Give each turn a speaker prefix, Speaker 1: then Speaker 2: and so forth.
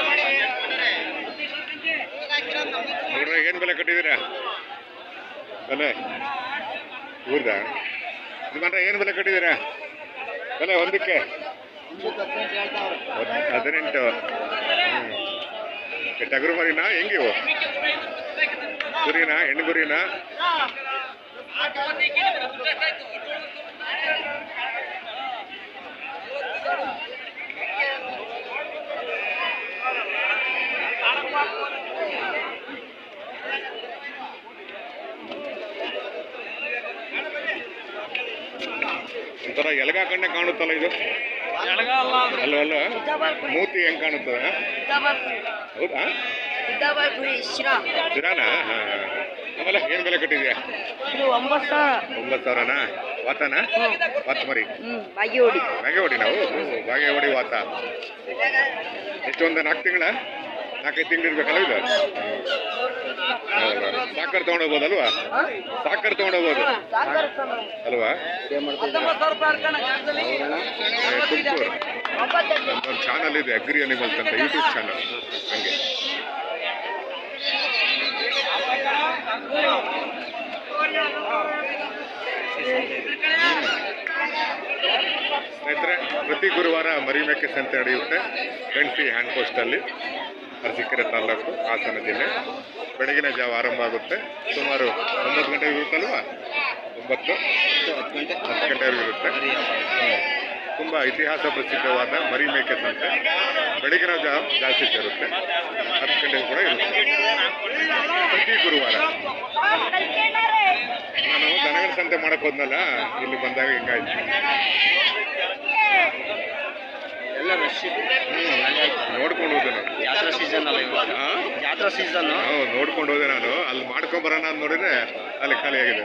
Speaker 1: ಮಾಡಿ ಬೆಲೆ ಕಟ್ಟಿದ್ದೀರಾ? ಬೆಲೆ ಊರ್ದ? ಇದು ಮಾತ್ರ ಏನು ಬೆಲೆ ಕಟ್ಟಿದ್ದೀರಾ? ಬೆಲೆ ಒಂದಕ್ಕೆ. ಒಂದ್- ಹದಿನೆಂಟು ಟಗರು ಮರಿನಾ ಹೆಂಗಿವು? ಗುರಿನಾ? ಹೆಣ್ಣು ಗುರಿನಾ? ಒಂಥರ ಎಲಗ ಕಣ್ಣೆ ಕಾಣುತ್ತಲ್ಲ ಇದು? ಅಲ್ಲ ಅಲ್ಲ ಮೂತಿ ಹೆಂಗ್ ಕಾಣುತ್ತದೆ? ಹೌದಾ? ಹಾ, ಹಾ. ಆಮೇಲೆ ಏನು ಬೆಲೆ ಕಟ್ಟಿದ್ಯಾ?
Speaker 2: ಇದು ಒಂಬತ್ತು ಸಾವಿರ.
Speaker 1: ಒಂಬತ್ತು ಸಾವಿರನಾ? ವಾತನ? ವಾತ್ ಮರಿ ಬಾಗೇವಾಡಿ. ಬಾಗೇವಾಡಿ ನಾವು ಬಾಗೇವಾಡಿ ವಾತ. ಎಷ್ಟು ಒಂದು ನಾಲ್ಕು ತಿಂಗಳ? ನಾಲ್ಕೈದು ತಿಂಗಳಿರ್ಬೇಕಲ್ಲ ಇದು? ಸಾಕರ್ ತೊಗೊಂಡೋಗ್ಬೋದಲ್ವಾ ಸಾಕರ್ ತೊಗೊಂಡೋಗ್ಬೋದು ಅಲ್ವಾ? ಚಾನಲ್ ಇದೆ ಅಗ್ರಿ ಅನಿಮಲ್ಸ್ ಅಂತ ಯೂಟ್ಯೂಬ್ ಚಾನಲ್ ಹಂಗೆ. ಸ್ನೇಹಿತರೆ, ಪ್ರತಿ ಗುರುವಾರ ಮರಿಮೇಕೆ ಸಂತೆ ನಡೆಯುತ್ತೆ ಗಂಟಿ ಹ್ಯಾಂಡ್ ಪೋಸ್ಟಲ್ಲಿ ಅರಸೀಕೆರೆ ತಾಲೂಕು ಹಾಸನ ಜಿಲ್ಲೆ. ಬೆಳಗಿನ ಜಾವ ಆರಂಭ ಆಗುತ್ತೆ. ಸುಮಾರು ಒಂಬತ್ತು ಗಂಟೆಗೆ ಇರುತ್ತಲ್ವಾ? ಒಂಬತ್ತು ಹತ್ತು ಗಂಟೆವರೆಗೂ ಇರುತ್ತೆ. ತುಂಬ ಇತಿಹಾಸ ಪ್ರಸಿದ್ಧವಾದ ಮರಿ ಮೇಕೆ ಸಂತೆ. ಬೆಳಗಿನ ಜಾವ ಜಾಸ್ತಿ ಸೇರುತ್ತೆ. ಹತ್ತು ಗಂಟೆಗೆ ಕೂಡ ಇರುತ್ತೆ. ಪ್ರತಿ ಗುರುವಾರ. ನಾನು ದನಗಳ ಸಂತೆ ಮಾಡೋಕ್ಕೆ ಹೋದ್ನಲ್ಲ, ಇಲ್ಲಿ ಬಂದಾಗ ಹಿಂಗಾಯ್ತು.
Speaker 3: ಎಲ್ಲ ರಶ್
Speaker 1: ನೋಡ್ಕೊಂಡು ಹೋದೆ ನಾನು.
Speaker 3: ಜಾತ್ರಾ ಸೀಸನ್ ಅಲ್ಲ ಇವಾಗ? ಜಾತ್ರಾ ಸೀಸನ್
Speaker 1: ನೋಡ್ಕೊಂಡು ಹೋದೆ ನಾನು. ಅಲ್ಲಿ ಮಾಡ್ಕೊಂಡು ಬರೋಣ ಅಂತ ನೋಡಿದ್ರೆ ಅಲ್ಲಿ ಖಾಲಿಯಾಗಿದೆ